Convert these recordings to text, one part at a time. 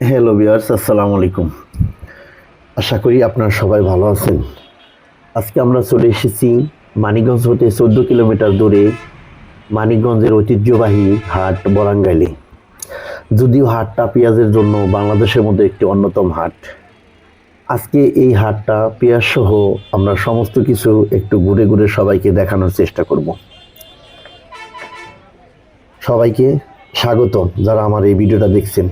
Hello বিয়ার্স আসসালামু আলাইকুম। আশা করি আপনারা সবাই ভালো আছেন। আজকে আমরা চলে এসেছি মানিকগঞ্জ হতে চোদ্দ কিলোমিটার দূরে মানিকগঞ্জের ঐতিহ্যবাহী হাট বরাঙ্গাইলে। যদিও হাটটা পেঁয়াজের জন্য বাংলাদেশের মধ্যে একটি অন্যতম হাট। আজকে এই হাটটা পেঁয়াজ সহ আমরা সমস্ত কিছু একটু ঘুরে ঘুরে সবাইকে দেখানোর চেষ্টা করব। সবাইকে স্বাগতম যারা আমার এই ভিডিওটা দেখছেন।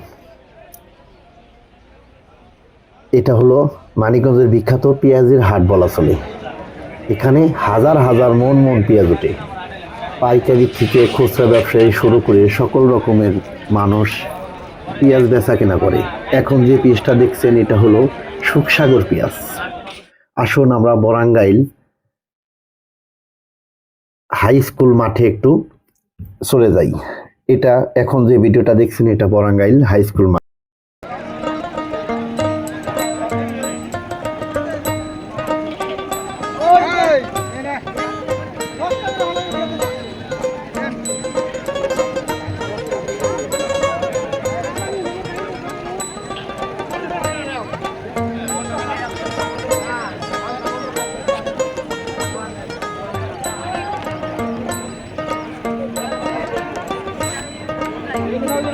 এটা হলো মানিকগঞ্জের বিখ্যাত পেঁয়াজের হাট বলা চলে। এখানে হাজার হাজার মন মন পেঁয়াজ ওঠে। পাইকারি থেকে খুচরা ব্যবসায়ী শুরু করে সকল রকমের মানুষ পেঁয়াজ বেচা কেনা করে। এখন যে পেঁয়াজটা দেখছেন, এটা হলো সুখসাগর পেঁয়াজ। আসুন আমরা বরাঙ্গাইল হাই স্কুল মাঠে একটু চলে যাই। এটা এখন যে ভিডিওটা দেখছেন, এটা বরাঙ্গাইল হাই স্কুল মাঠ।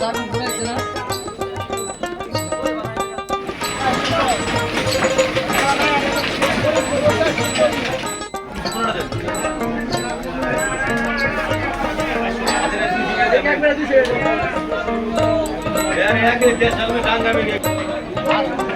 দারুণ ঘুরেছিলাম Yeah, yeah, yeah, yeah, yeah, yeah, yeah, yeah, yeah,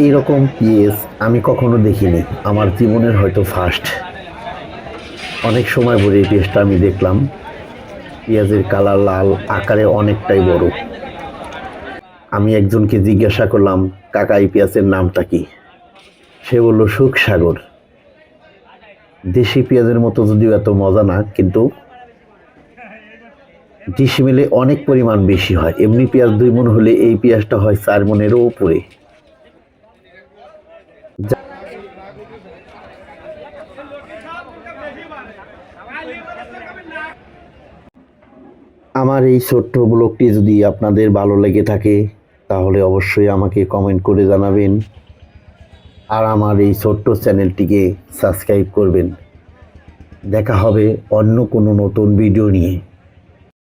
এইরকম পিএস আমি কখনো দেখিনি। আমার জীবনের হয়তো ফার্স্ট অনেক সময় পরে এই পেঁয়াজটা আমি দেখলাম। পেঁয়াজের কালার লাল, আকারে অনেকটাই বড়। আমি একজনকে জিজ্ঞাসা করলাম, কাকা, এই পেঁয়াজের নামটা কি? সে বলল, সুখ সাগর। দেশি পেঁয়াজের মতো যদিও এত মজা না, কিন্তু ডিসিমেলে অনেক পরিমাণ বেশি হয়। এমনি পেঁয়াজ দুই মন হলে এই পেঁয়াজটা হয় চার মনেরও উপরে আমার এই ছোট্ট ব্লগটি যদি আপনাদের ভালো লেগে থাকে, তাহলে অবশ্যই আমাকে কমেন্ট করে জানাবেন। আর আমার এই ছোট্ট চ্যানেলটিকে সাবস্ক্রাইব করবেন। দেখা হবে অন্য কোনো নতুন ভিডিও নিয়ে।